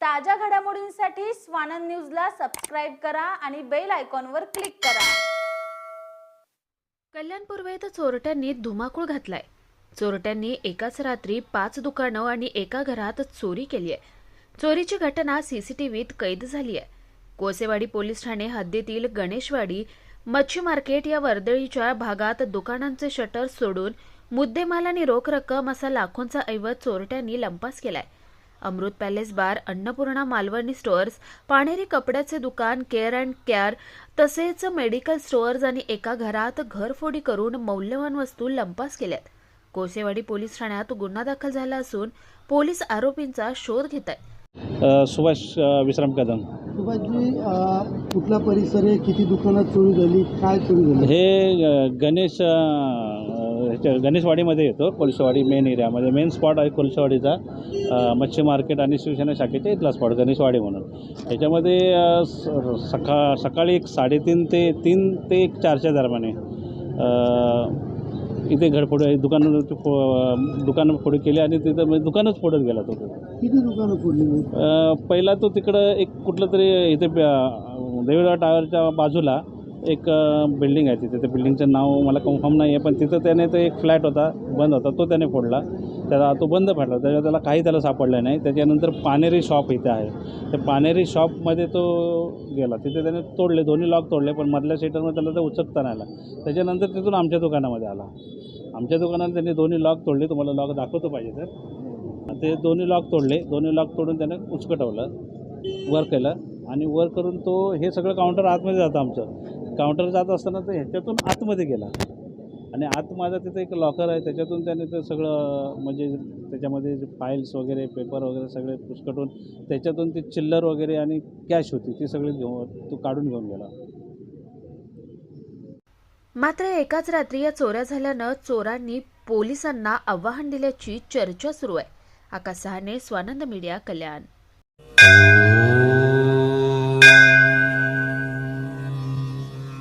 ताज्या घडामोडींसाठी स्वानंद न्यूजला सबस्क्राईब करा आणि बेल आयकॉनवर क्लिक करा. कल्याण पूर्वेत चोरट्यांनी धुमाकूळ घातलाय. चोरट्यांनी एकाच रात्री पाच दुकानं आणि एका घरात चोरी केली आहे. चोरीची घटना सीसीटीव्हीत कैद झाली आहे. कोसेवाडी पोलीस ठाणे हद्दीतील गणेशवाडी मच्छी मार्केट या वर्दळीच्या भागात दुकानांचे शटर सोडून मुद्देमाल आणि रोख रक्कम असा लाखोंचा ऐवज चोरट्यांनी लंपास केलाय. Amrit palace bar Annapurna Malvani stores Paneri कपड्याचे दुकान केअर अँड केअर तसेच मेडिकल स्टोअर्स आणि एका घरात घरफोडी करून मौल्यवान वस्तू लंपास केल्यात. कोसेवाडी पोलीस ठाण्यात गुन्हा दाखल झाला असून पोलीस आरोपींचा शोध घेत आहेत सुभाष विश्राम कदम. सुभाषजी कुठला परिसर आहे किती दुकानात चोरी झाली? काय चोरी झाली? हे गणेश ह्याच्या गणेशवाडीमध्ये येतो कोलशेवाडी मेन एरियामध्ये मेन स्पॉट आहे कोलशेवाडीचा. अ, मच्छी मार्केट आणि शिवसेना शाखेच्या इथला स्पॉट गणेशवाडी म्हणून. स- सका सकाळी एक साडेतीन ते तीन ते एक चारच्या दरम्यान इथे घडफोड दुकानं दुकानं फोडी केली आणि तिथं म्हणजे दुकानच फोडत गेला तो. किती दुकानं फोडली? पहिला तो तिकडं एक कुठलं तरी इथे देवळा टावरच्या बाजूला एक बिल्डिंग आहे तिथे. त्या बिल्डिंगचं नाव मला कन्फर्म नाही आहे पण तिथं त्याने तो एक फ्लॅट होता बंद होता तो त्याने फोडला. त्याला तो बंद पडला. त्याच्या त्याला काही त्याला सापडलं नाही. त्याच्यानंतर पानेरी शॉप इथे आहे. त्या पानेरी शॉपमध्ये तो गेला. तिथे त्याने तोडले दोन्ही लॉक तोडले पण मधल्या सीटरमध्ये त्याला ते उचकता नाही आला. त्याच्यानंतर तिथून आमच्या दुकानामध्ये आला. आमच्या दुकानात त्यांनी दोन्ही लॉक तोडले. तुम्हाला लॉक दाखवतो पाहिजे तर. ते दोन्ही लॉक तोडले. दोन्ही लॉक तोडून त्याने उचकटवलं वर केलं. आणि वर करून तो हे सगळं काउंटर आतमध्ये जातं आमचं. काउंटर जात असताना तो ह्याच्यातून आतमध्ये गेला. आणि आत माझा तिथं एक लॉकर आहे त्याच्यातून त्याने ते सगळं म्हणजे त्याच्यामध्ये फाईल्स वगैरे पेपर वगैरे सगळे पुसकटून त्याच्यातून ती चिल्लर वगैरे आणि कॅश होती ती सगळी घेऊन तो काढून घेऊन गेला. मात्र एकाच रात्री या चोऱ्या झाल्यानं चोरांनी पोलिसांना आव्हान दिल्याची चर्चा सुरू आहे. आकाश सहाने Swanand media Kalyan.